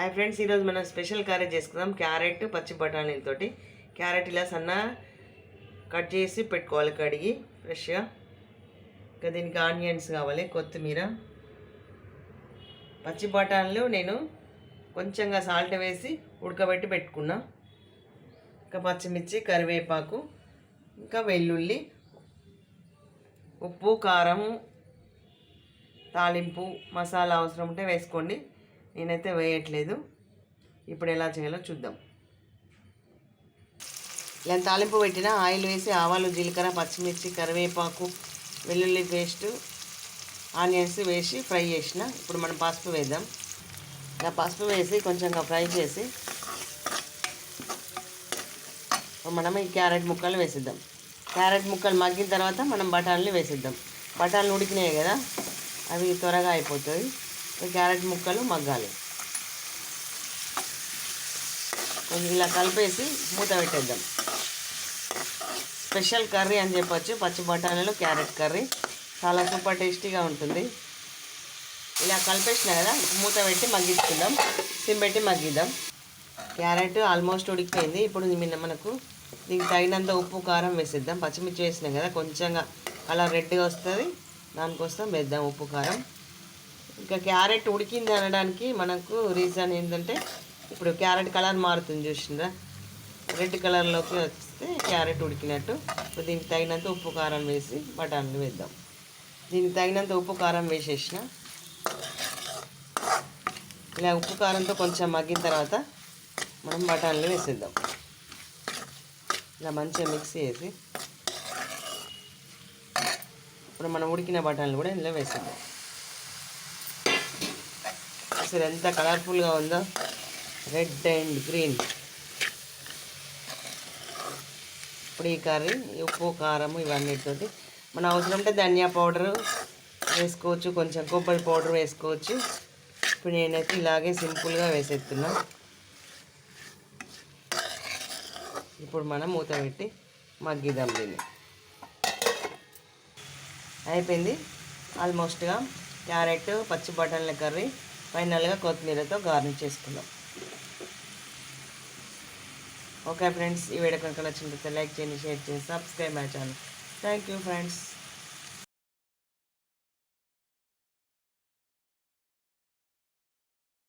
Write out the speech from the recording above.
Hi friends ఈరోజు మనం special curry చేసుకుందాం. క్యారెట్ పచ్చి బఠానీలతోటి క్యారెట్ ఇలా సన్న కట్ చేసి పెట్టుకోవాలి కడిగి ఫ్రెష్గా. ఇంకా దీనికి ఆనియన్స్ కావాలి కొత్తిమీర. పచ్చి బఠానీలు నేను కొంచెంగా సాల్ట్ వేసి ఉడకబెట్టి పెట్టుకున్నా. ఇంకా పచ్చిమిర్చి కరివేపాకు ఇంకా వెల్లుల్లి ఉప్పు కారం తాలింపు మసాలా అవసరం ఉంటే వేసుకోండి. నేనైతే వేయట్లేదు. ఇప్పుడు ఎలా చేయాలో చూద్దాం. ఇలా తాలింపు పెట్టిన ఆయిల్ వేసి ఆవాలు జీలకర్ర పచ్చిమిర్చి కరివేపాకు వెల్లుల్లి పేస్ట్ ఆనియన్స్ వేసి ఫ్రై చేసిన. ఇప్పుడు మనం పసుపు వేద్దాం. ఇలా పసుపు వేసి కొంచెంగా ఫ్రై చేసి మనం ఈ క్యారెట్ ముక్కలు వేసిద్దాం. క్యారెట్ ముక్కలు మగ్గిన తర్వాత మనం బఠానీలు వేసిద్దాం. బఠానీలు ఉడికినాయి కదా అవి త్వరగా అయిపోతుంది క్యారెట్ ముక్కలు మగ్గాలి. కొంచెం ఇలా కలిపేసి మూత పెట్టేద్దాం. స్పెషల్ కర్రీ అని చెప్పొచ్చు. పచ్చి బఠానీలు క్యారెట్ కర్రీ. చాలా సూపర్ టేస్టీగా ఉంటుంది. ఇలా కలిపేసిన కదా మూత పెట్టి మగ్గించుకుందాం. సిమ్ పెట్టి మగ్గిద్దాం. క్యారెట్ ఆల్మోస్ట్ ఉడికిపోయింది. ఇప్పుడు నిన్న మనకు దీనికి తగినంత ఉప్పు కారం వేసేద్దాం. పచ్చిమిర్చి వేసినాం కదా కొంచెంగా కలర్ రెడ్గా వస్తుంది. దానికోసం వేద్దాం ఉప్పు కారం. ఇంకా క్యారెట్ ఉడికింది అనడానికి మనకు రీజన్ ఏంటంటే ఇప్పుడు క్యారెట్ కలర్ మారుతుంది చూసిందా? రెడ్ కలర్లోకి వస్తే క్యారెట్ ఉడికినట్టు. ఇప్పుడు దీనికి తగినంత ఉప్పు కారం వేసి బఠానీలు వేద్దాం. దీనికి తగినంత ఉప్పు కారం వేసేసిన. ఇలా ఉప్పు కారంతో కొంచెం మగ్గిన తర్వాత మనం బఠానీలు వేసేద్దాం. ఇలా మంచిగా మిక్స్ చేసి ఇప్పుడు మనం ఉడికిన బఠానీలు కూడా ఇందులో వేసేద్దాం. అసలు ఎంత కలర్ఫుల్గా ఉందో. రెడ్ అండ్ గ్రీన్ ఇప్పుడు ఈ కర్రీ ఉప్పు కారం ఇవన్నిటితోటి. మన అవసరం ఉంటే ధనియా పౌడర్ వేసుకోవచ్చు కొంచెం కొబ్బరి పౌడర్ వేసుకోవచ్చు. ఇప్పుడు నేనైతే ఇలాగే సింపుల్గా వేసేస్తున్నా. ఇప్పుడు మనం మూత పెట్టి మగ్గిద్దాం దీన్ని. అయిపోయింది. ఆల్మోస్ట్గా క్యారెట్ పచ్చి బఠానీల కర్రీ. ఫైనల్గా కొత్తిమీరతో గార్నిష్ చేసుకుందాం. ఓకే ఫ్రెండ్స్ ఈ వీడియో కనుక నచ్చినట్లయితే లైక్ చేయండి షేర్ చేయండి subscribe my channel. Thank you friends.